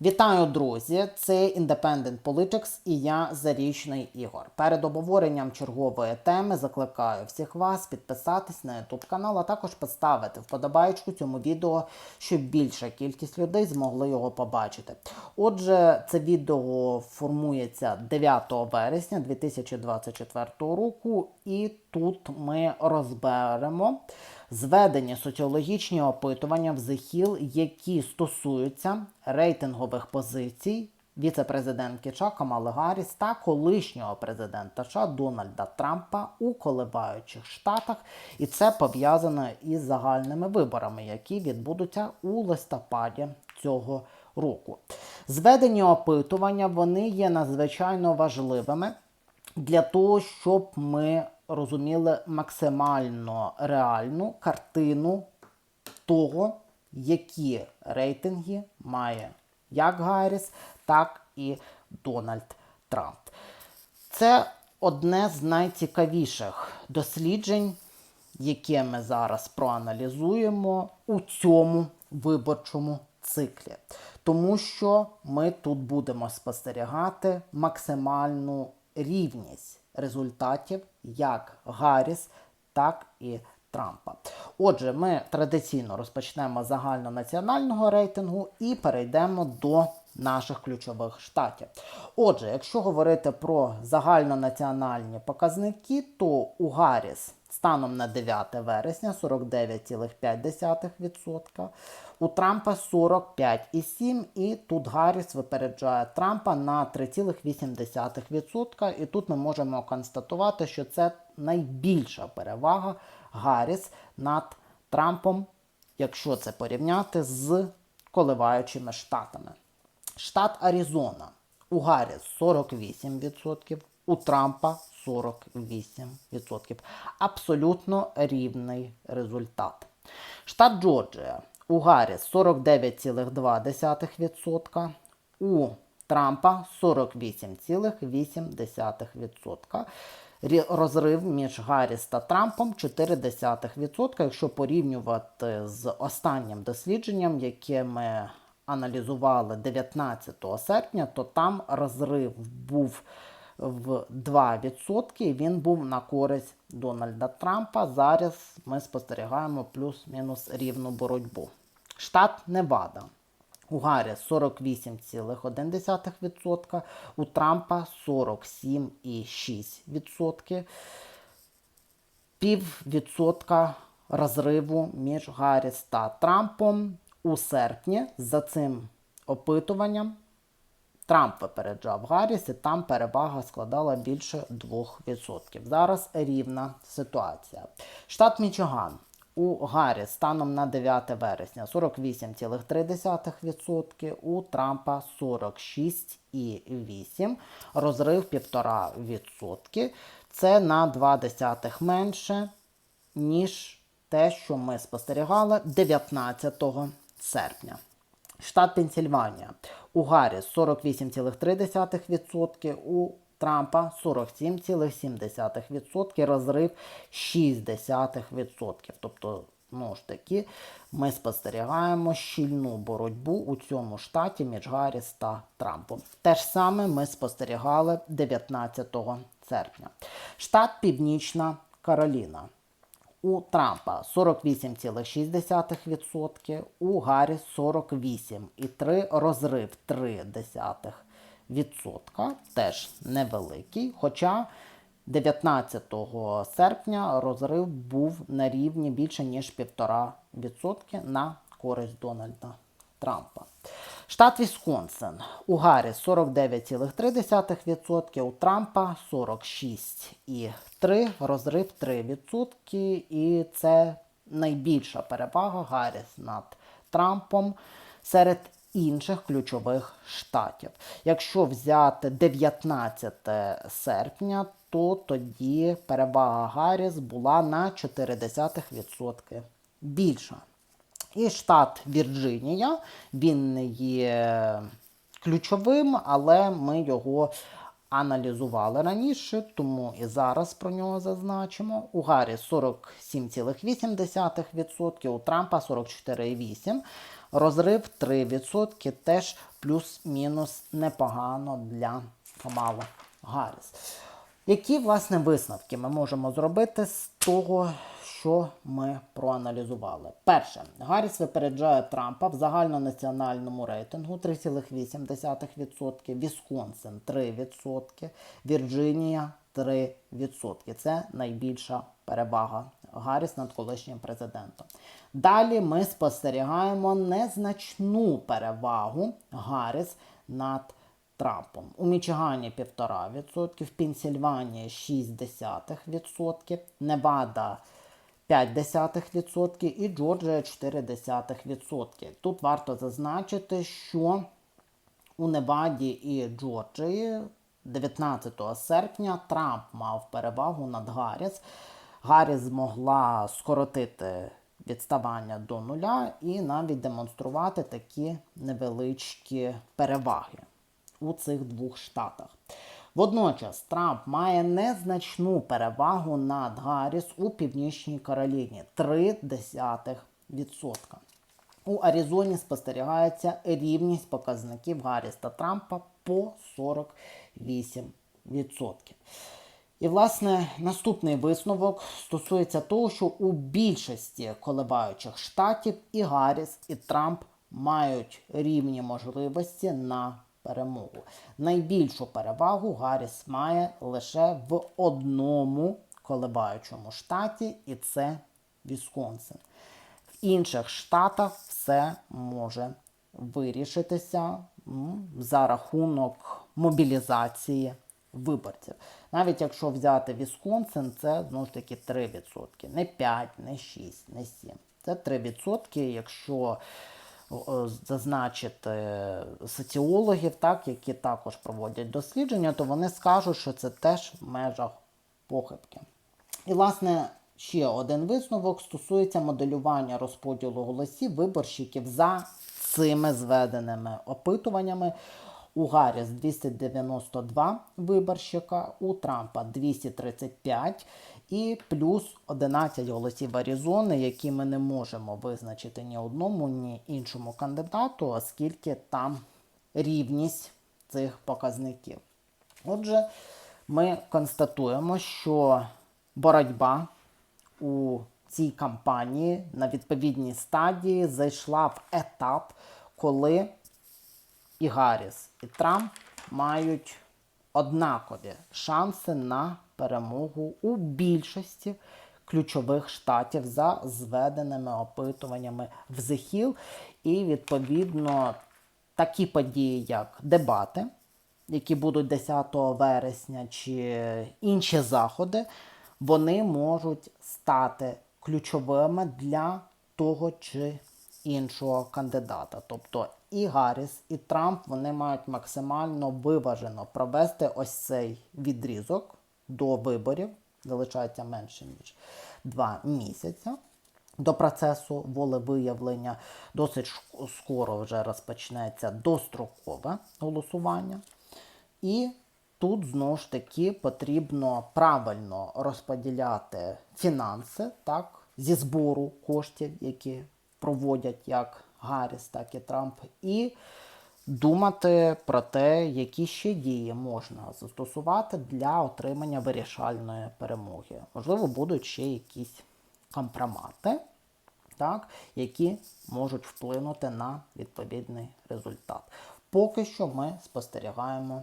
Вітаю, друзі! Це Independent Politics і я Зарічний Ігор. Перед обговоренням чергової теми закликаю всіх вас підписатись на YouTube канал, а також поставити вподобайку цьому відео, щоб більша кількість людей змогли його побачити. Отже, це відео формується 9 вересня 2024 року, і тут ми розберемо зведені соціологічні опитування в ЗХІЛ, які стосуються рейтингових позицій віце-президентки США Камали Гарріс та колишнього президента США Дональда Трампа у коливаючих штатах, і це пов'язано із загальними виборами, які відбудуться у листопаді цього року. Зведені опитування вони є надзвичайно важливими для того, щоб ми розуміли максимально реальну картину того, які рейтинги має як Гарріс, так і Дональд Трамп. Це одне з найцікавіших досліджень, яке ми зараз проаналізуємо у цьому виборчому циклі. Тому що ми тут будемо спостерігати максимальну рівність результатів як Гарріс, так і Трампа. Отже, ми традиційно розпочнемо з загальнонаціонального рейтингу і перейдемо до наших ключових штатів. Отже, якщо говорити про загальнонаціональні показники, то у Гарріс станом на 9 вересня 49,5%, у Трампа 45,7%, і тут Гарріс випереджає Трампа на 3,8%. І тут ми можемо констатувати, що це найбільша перевага Гарріс над Трампом, якщо це порівняти з коливаючими штатами. Штат Аризона. У Гарріс 48%, у Трампа 48%. Абсолютно рівний результат. Штат Джорджія. У Гарріс 49,2%, у Трампа 48,8%. Розрив між Гарріс та Трампом 0,4%. Якщо порівнювати з останнім дослідженням, яке ми аналізували 19 серпня, то там розрив був в 2%, і він був на користь Дональда Трампа. Зараз ми спостерігаємо плюс-мінус рівну боротьбу. Штат Невада. У Гарріс 48,1%, у Трампа 47,6%. Пів відсотка розриву між Гарріс та Трампом у серпні за цим опитуванням Трамп випереджав Гарріс, і там перевага складала більше 2%. Зараз рівна ситуація. Штат Мічиган. У Гарріс станом на 9 вересня 48,3%, у Трампа 46,8%, розрив 1,5%. Це на 0,2 менше, ніж те, що ми спостерігали 19 серпня. Штат Пенсільванія. У Гарріс 48,3%, у Трампа 47,7%, розрив 0,6%. Тобто, ну ж таки, ми спостерігаємо щільну боротьбу у цьому штаті між Гарріс та Трампом. Те ж саме ми спостерігали 19 серпня. Штат Північна Кароліна. У Трампа 48,6%, у Гарріс 48,3%, розрив 0,3%, теж невеликий. Хоча 19 серпня розрив був на рівні більше ніж 1,5% на користь Дональда Трампа. Штат Вісконсин. У Гарріс 49,3%, у Трампа 46,3%, розрив 3%. І це найбільша перевага Гарріс над Трампом серед інших ключових штатів. Якщо взяти 19 серпня, то тоді перевага Гарріс була на 0,4% більша. І штат Вірджинія, він не є ключовим, але ми його аналізували раніше, тому і зараз про нього зазначимо. У Гаррі 47,8%, у Трампа 44,8%, Розрив 3% теж плюс-мінус непогано для Камала Гарріс. Які власне висновки ми можемо зробити з того, що ми проаналізували? Перше, Гарріс випереджає Трампа в загальнонаціональному рейтингу 3,8%, Вісконсин 3%, Вірджинія 3%. Це найбільша перевага Гарріс над колишнім президентом. Далі ми спостерігаємо незначну перевагу Гарріс над Трампом. У Мічигані 1,5%, в Пенсільванії 0,6%, Невада 0,5% і Джорджія 0,4%. Тут варто зазначити, що у Неваді і Джорджії 19 серпня Трамп мав перевагу над Гарріс. Гарріс змогла скоротити відставання до нуля і навіть демонструвати такі невеличкі переваги у цих двох штатах. Водночас Трамп має незначну перевагу над Гарріс у Північній Кароліні 0,3%. У Аризоні спостерігається рівність показників Гарріс та Трампа по 48%. І, власне, наступний висновок стосується того, що у більшості коливаючих штатів і Гарріс, і Трамп мають рівні можливості на перемогу. Найбільшу перевагу Гарріс має лише в одному коливаючому штаті, і це Вісконсин. В інших штатах все може вирішитися за рахунок мобілізації виборців. Навіть якщо взяти Вісконсин, це знову ж таки 3%. Не 5, не 6, не 7. Це 3%, якщо зазначити соціологів, так, які також проводять дослідження, то вони скажуть, що це теж в межах похибки. І, власне, ще один висновок стосується моделювання розподілу голосів виборщиків за цими зведеними опитуваннями. У Гарріс 292 виборщика, у Трампа 235 і плюс 11 голосів Аризони, які ми не можемо визначити ні одному, ні іншому кандидату, оскільки там рівність цих показників. Отже, ми констатуємо, що боротьба у цій кампанії на відповідній стадії зайшла в етап, коли і Гарріс, і Трамп мають однакові шанси на перемогу у більшості ключових штатів за зведеними опитуваннями в Hill. І, відповідно, такі події, як дебати, які будуть 10 вересня, чи інші заходи, вони можуть стати ключовими для того чи іншого кандидата. Тобто і Гарріс, і Трамп вони мають максимально виважено провести ось цей відрізок до виборів, залишається менше ніж два місяці. До процесу волевиявлення досить скоро вже розпочнеться дострокове голосування. І тут знову ж таки потрібно правильно розподіляти фінанси так, зі збору коштів, які проводять як Гарріс, так і Трамп, і думати про те, які ще дії можна застосувати для отримання вирішальної перемоги. Можливо, будуть ще якісь компромати, так, які можуть вплинути на відповідний результат. Поки що ми спостерігаємо